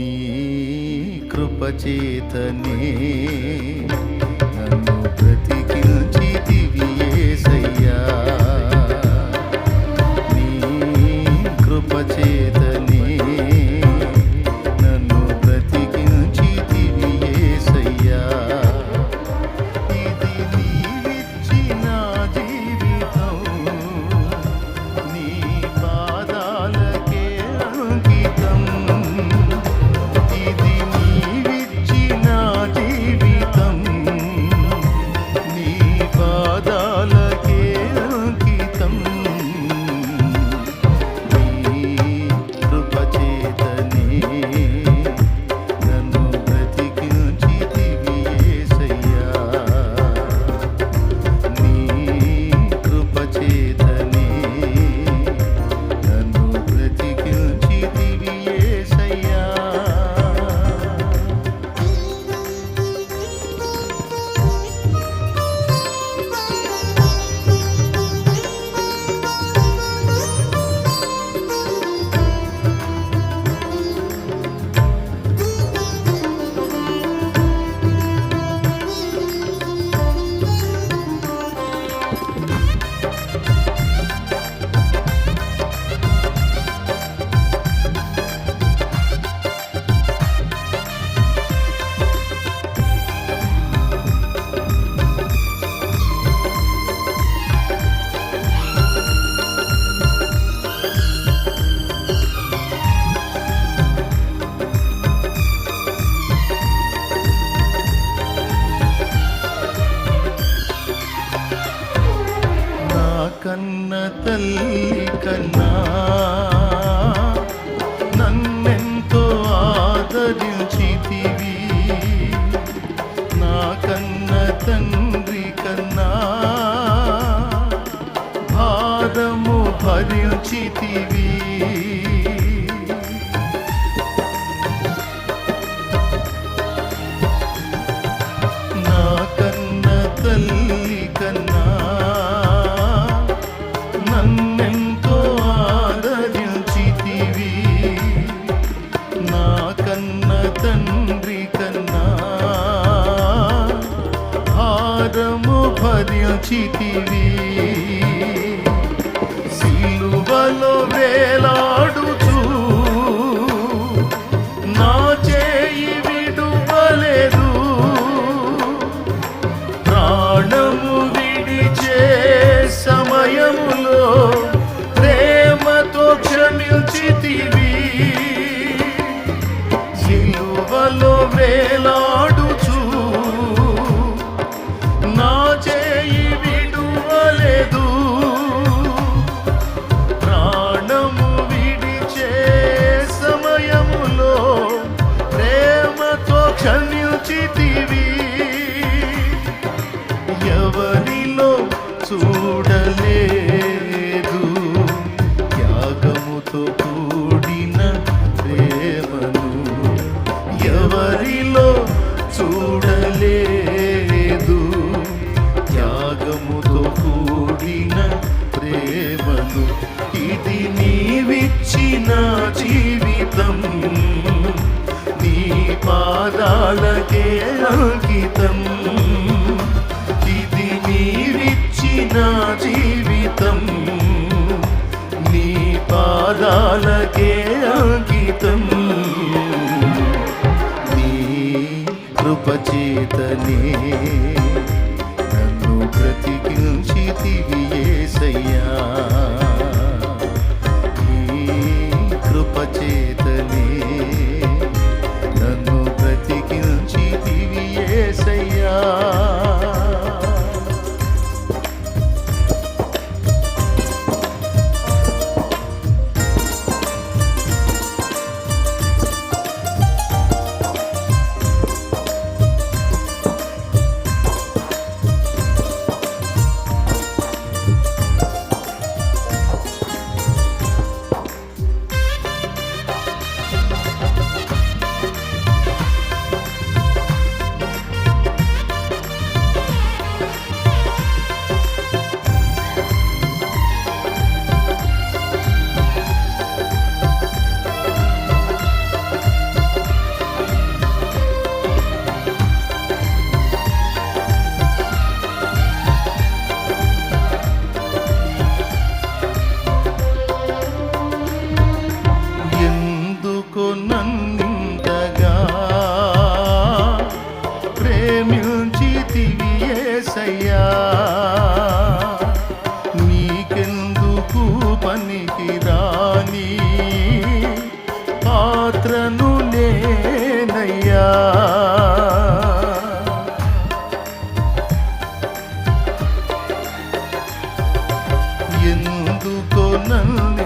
నీ కృపచేతనే నన్ను ప్రతి తల్లి కన్నా నన్నెంతో ఆదరించితివి. నా కన్న తండ్రి కన్నా భారము భరించితివి. పదము భరించితివి. సిలువలో వేలాడు ఎవరిలో చూడ బ్రతికించితివి. ನಲ್ಲಿ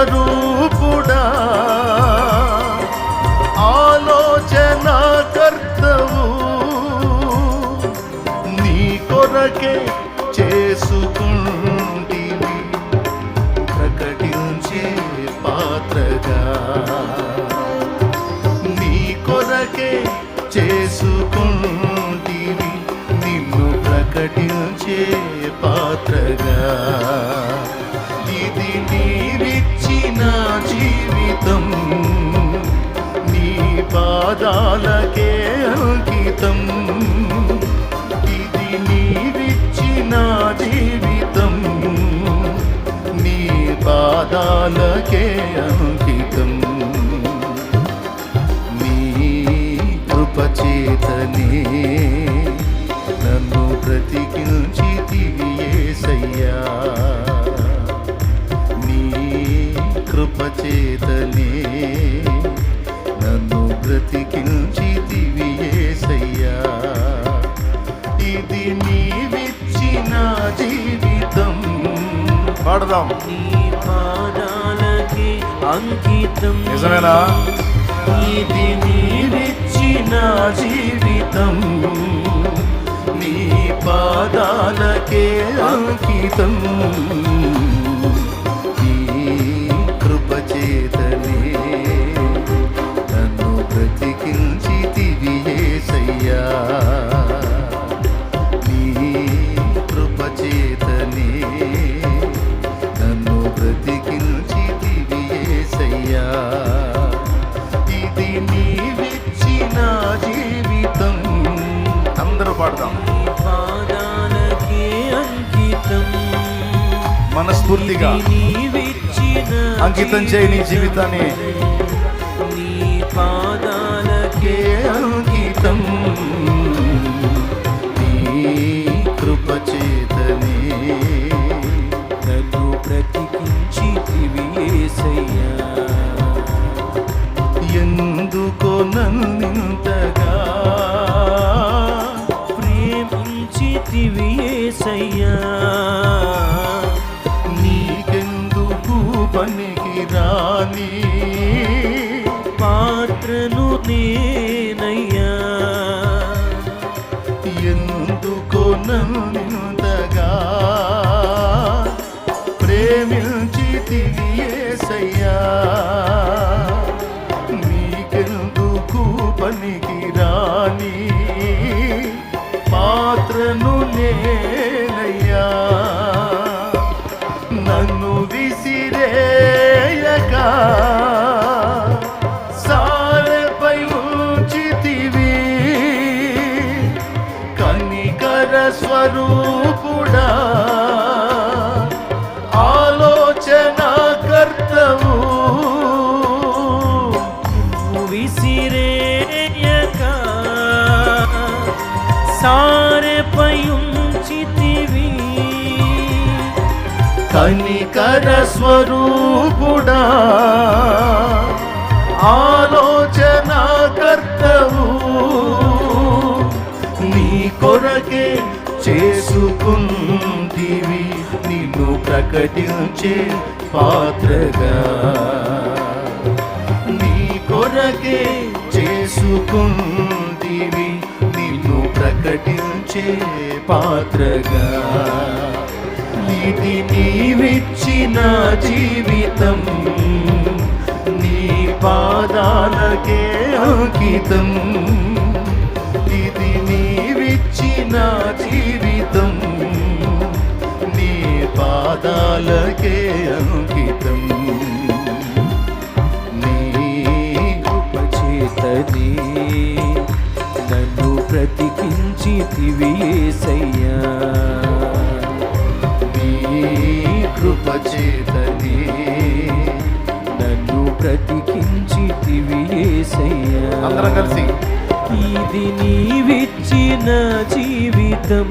స్వరూపుడా. ఆలోచన కర్తవు నీ కొరకే చేసుకుంటివి ప్రకటించే పాత్రగా. నీ కొరకే చేసుకుంటివి నిన్ను ప్రకటించే పాత్రగా. నా జీవితం నీ పాదాలకే అంకితం. ఇది నీవిచ్చిన జీవితం నీ పాదాలకే అంకితం. నీ కృపచేతనే నన్ను బ్రతికించితివి యేసయ్యా. కృపచేతనే నన్ను బ్రతికించితివి యేసయ్యా ఇది నీవిచ్చిన జీవితం. పాడదాం. నీ పాదాలకి అంకితం. నిజమేనా? ఇది నీవిచ్చిన జీవితం. నీ పాదాలకే అంకితం. యేసయ్యా నీ కృపచేతనే నన్ను బ్రతికించితివి యేసయ్యా ఇది నీవిచ్చిన జీవితం. అందరూ పాడదాం. పాదాలకి అంకితం. మనస్ఫూర్తిగా అంకితం చేయి నీ జీవితాన్ని. నన్ను బ్రతికించితివి సారెపై ఉంచితివి కనికర స్వరూపుడా ఆలోచన కర్తవు నీ కొరకే చేసుకుంటివి నిన్ను ప్రకటించే పాత్రగా. నీ కొరకే చేసుకుంటివి. ప్రకటించే పాత్రగా. ఇది నీవిచ్చిన జీవితం నీ పాదాలకే అంకితం. ఇది నీవిచ్చిన జీవితం నీ పాదాలకే అంకితం. నీ చేతనే బ్రతికించితివి యేసయ్యా నీ కృప చేతనే నన్ను బ్రతికించితివి యేసయ్యా అందరం కలిసి. ఇది నీవిచ్చిన జీవితం.